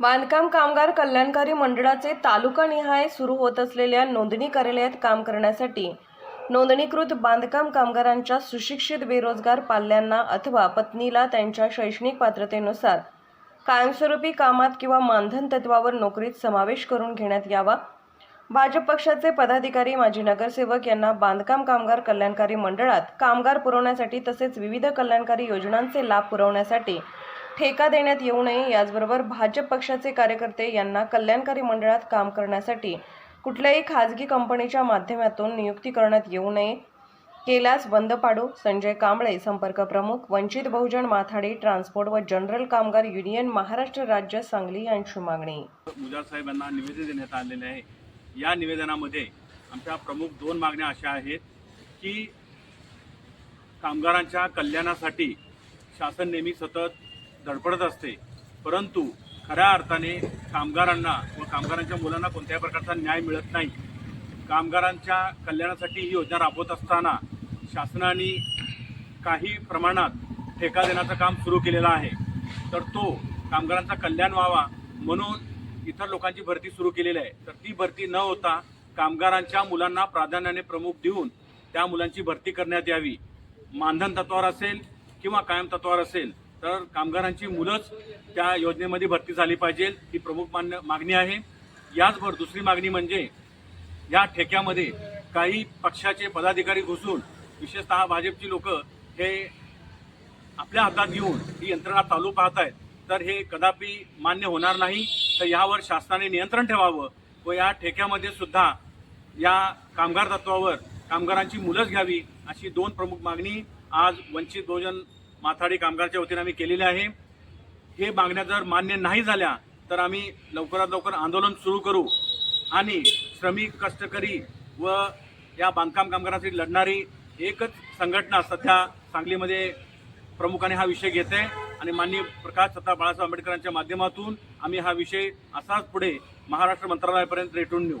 बांधकाम कामगार कल्याणकारी मंडळाचे तालुकानिहाय सुरू होत असलेल्या नोंदणी कार्यालयात काम करण्यासाठी नोंदणीकृत बांधकाम कामगारांच्या सुशिक्षित बेरोजगार पाल्यांना अथवा पत्नीला त्यांच्या शैक्षणिक पात्रतेनुसार कायमस्वरूपी कामात किंवा मानधन तत्वावर नोकरीत समावेश करून घेण्यात यावा. भाजप पक्षाचे पदाधिकारी माजी नगरसेवक यांना बांधकाम कामगार कल्याणकारी मंडळात कामगार पुरवण्यासाठी तसेच विविध कल्याणकारी योजनांचे लाभ पुरवण्यासाठी ठेका देण्यात येऊ नये याचबरोबर भाजप पक्षाचे कार्यकर्ते यांना कल्याणकारी मंडळात काम करण्यासाठी कुठल्याही खाजगी कंपनीच्या माध्यमातून नियुक्ती करण्यात येऊ नये. केल्यास बंद पाडू संजय कांबळे संपर्क प्रमुख वंचित बहुजन माथाडी ट्रान्सपोर्ट व जनरल कामगार युनियन महाराष्ट्र राज्य सांगली यांची मागणी. मुजावर साहेबांना निवेदन देण्यात आलेले आहे. या निवेदनामध्ये आमच्या प्रमुख दोन मागण्या अशा आहेत की कामगारांच्या कल्याणासाठी शासन नेहमी सतत धडपडत असते. परंतु खऱ्या अर्थाने कामगारांना व कामगारांच्या मुलांना कोणत्याही प्रकारचा न्याय मिळत नाही. कामगारांच्या कल्याणासाठी ही योजना राबवत असताना शासनाने काही प्रमाणात ठेका देण्याचं काम सुरू केलेलं आहे. तर तो कामगारांचा कल्याण व्हावा म्हणून इतर लोकांची भरती सुरू केलेली आहे. तर ती भरती न होता कामगारांच्या मुलांना प्राधान्याने प्रमुख देऊन त्या मुलांची भरती करण्यात यावी. मानधन तत्वावर असेल किंवा कायम तत्वावर असेल तर कामगारांची मुलंच त्या योजनेमध्ये भरती झाली पाहिजे ही प्रमुख मान्य मागणी आहे. याचबरोबर दुसरी मागणी म्हणजे या ठेक्यामध्ये काही पक्षाचे पदाधिकारी घुसून विशेषतः भाजपची लोक हे आपल्या हातात घेऊन ही यंत्रणा चालू पाहत आहेत तर हे कदापि मान्य होणार नाही. तर यावर शासनाने नियंत्रण ठेवावं व या ठेक्यामध्ये सुद्धा या कामगार तत्वावर कामगारांची मुलंच घ्यावी अशी दोन प्रमुख मागणी आज वंचित बहुजन माथाडी कामगारच्या वतीने आम्ही केलेली आहे. हे मागण्या जर मान्य नाही झाल्या तर आम्ही लवकरात लवकर आंदोलन सुरू करू आणि श्रमिक कष्टकरी व या बांधकाम कामगारांसाठी लढणारी एकच संघटना सध्या सांगलीमध्ये प्रमुखाने हा विषय घेत. आहे आणि माननीय प्रकाश सत्ता बाळासाहेब आंबेडकरांच्या माध्यमातून आम्ही हा विषय असाच पुढे महाराष्ट्र मंत्रालयापर्यंत रेटून नेऊ.